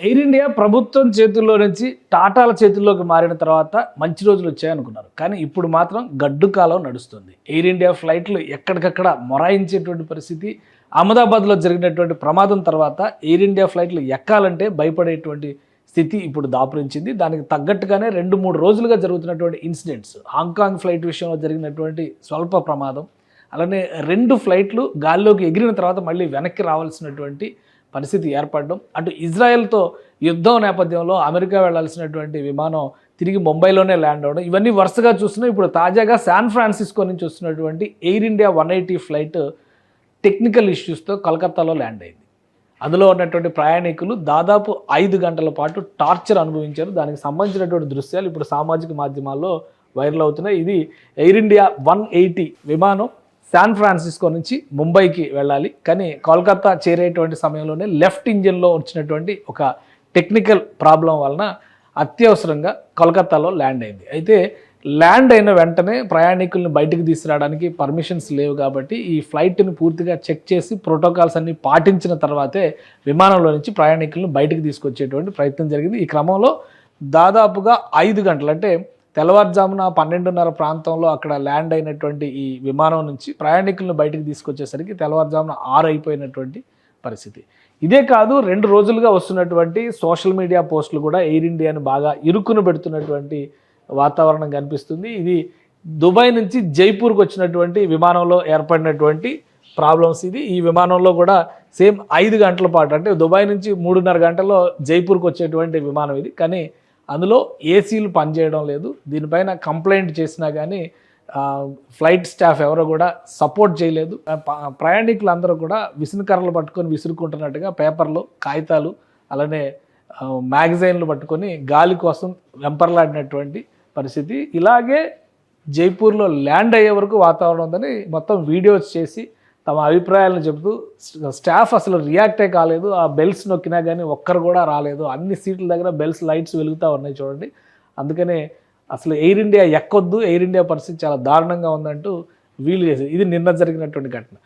Air India ప్రభుత్వం చేతుల్లో నుంచి టాటాల చేతుల్లోకి మారిన తర్వాత మంచి రోజులు వచ్చాయనుకున్నారు. కానీ ఇప్పుడు మాత్రం గడ్డు కాలం నడుస్తుంది. ఎయిర్ ఇండియా ఫ్లైట్లు ఎక్కడికక్కడ మొరాయించేటువంటి పరిస్థితి అహ్మదాబాద్లో జరిగినటువంటి ప్రమాదం తర్వాత ఎయిర్ ఇండియా ఫ్లైట్లు ఎక్కాలంటే భయపడేటువంటి స్థితి ఇప్పుడు దాపురించింది. దానికి తగ్గట్టుగానే రెండు మూడు రోజులుగా జరుగుతున్నటువంటి ఇన్సిడెంట్స్ హాంకాంగ్ ఫ్లైట్ విషయంలో జరిగినటువంటి స్వల్ప ప్రమాదం అలానే రెండు ఫ్లైట్లు గాల్లోకి ఎగిరిన తర్వాత మళ్ళీ వెనక్కి రావాల్సినటువంటి పరిస్థితి ఏర్పడడం. అటు ఇజ్రాయెల్తో యుద్ధం నేపథ్యంలో అమెరికా వెళ్ళాల్సినటువంటి విమానం తిరిగి ముంబైలోనే ల్యాండ్ అవ్వడం. ఇవన్నీ వరుసగా చూస్తున్నాం. ఇప్పుడు తాజాగా శాన్ ఫ్రాన్సిస్కో నుంచి వస్తున్నటువంటి Air India one eighty flight technical ఇష్యూస్తో కలకత్తాలో ల్యాండ్ అయింది. అందులో ఉన్నటువంటి ప్రయాణికులు దాదాపు ఐదు గంటల పాటు టార్చర్ అనుభవించారు. దానికి సంబంధించినటువంటి దృశ్యాలు ఇప్పుడు సామాజిక మాధ్యమాల్లో వైరల్ అవుతున్నాయి. ఇది ఎయిర్ ఇండియా వన్ ఎయిటీ విమానం. శాన్ ఫ్రాన్సిస్కో నుంచి ముంబైకి వెళ్ళాలి. కానీ కోల్కతా చేరేటువంటి సమయంలోనే లెఫ్ట్ ఇంజిన్లో వచ్చినటువంటి ఒక టెక్నికల్ ప్రాబ్లం వలన అత్యవసరంగా కోల్కతాలో ల్యాండ్ అయింది. అయితే ల్యాండ్ అయిన వెంటనే ప్రయాణికుల్ని బయటకు తీసుకురావడానికి పర్మిషన్స్ లేవు కాబట్టి ఈ ఫ్లైట్ని పూర్తిగా చెక్ చేసి ప్రోటోకాల్స్ అన్ని పాటించిన తర్వాతే విమానంలో నుంచి ప్రయాణికులను బయటకు తీసుకొచ్చేటువంటి ప్రయత్నం జరిగింది. ఈ క్రమంలో దాదాపుగా ఐదు గంటలు అంటే తెల్లవారుజామున పన్నెండున్నర ప్రాంతంలో అక్కడ ల్యాండ్ అయినటువంటి ఈ విమానం నుంచి ప్రయాణికులను బయటకు తీసుకొచ్చేసరికి తెల్లవారుజామున ఆరు అయిపోయినటువంటి పరిస్థితి. ఇదే కాదు రెండు రోజులుగా వస్తున్నటువంటి సోషల్ మీడియా పోస్టులు కూడా ఎయిర్ ఇండియాని బాగా ఇరుక్కును పెడుతున్నటువంటి వాతావరణం కనిపిస్తుంది. ఇది దుబాయ్ నుంచి జైపూర్కి వచ్చినటువంటి విమానంలో ఏర్పడినటువంటి ప్రాబ్లమ్స్ ఇది. ఈ విమానంలో కూడా సేమ్ ఐదు గంటల పాటు అంటే దుబాయ్ నుంచి మూడున్నర గంటల్లో జైపూర్కి వచ్చేటువంటి విమానం ఇది. కానీ అందులో ఏసీలు పనిచేయడం లేదు. దీనిపైన కంప్లైంట్ చేసినా కానీ ఫ్లైట్ స్టాఫ్ ఎవరో కూడా సపోర్ట్ చేయలేదు. ప్రయాణికులందరూ కూడా విసునకర్రలు పట్టుకొని విసురుకుంటున్నట్టుగా పేపర్లు కాగితాలు అలానే మ్యాగజైన్లు పట్టుకొని గాలి కోసం వెంపర్లాడినటువంటి పరిస్థితి. ఇలాగే జైపూర్లో ల్యాండ్ అయ్యే వరకు వాతావరణం ఉందని మొత్తం వీడియోస్ చేసి తమ అభిప్రాయాలను చెబుతూ స్టాఫ్ అసలు రియాక్టే కాలేదు. ఆ బెల్స్ నొక్కినా కానీ ఒక్కరు కూడా రాలేదు. అన్ని సీట్ల దగ్గర బెల్స్ లైట్స్ వెలుగుతూ ఉన్నాయి చూడండి. అందుకనే అసలు ఎయిర్ ఇండియా ఎక్కొద్దు. ఎయిర్ ఇండియా పరిస్థితి చాలా దారుణంగా ఉందంటూ వీలు చేసి ఇది నిన్న జరిగినటువంటి ఘటన.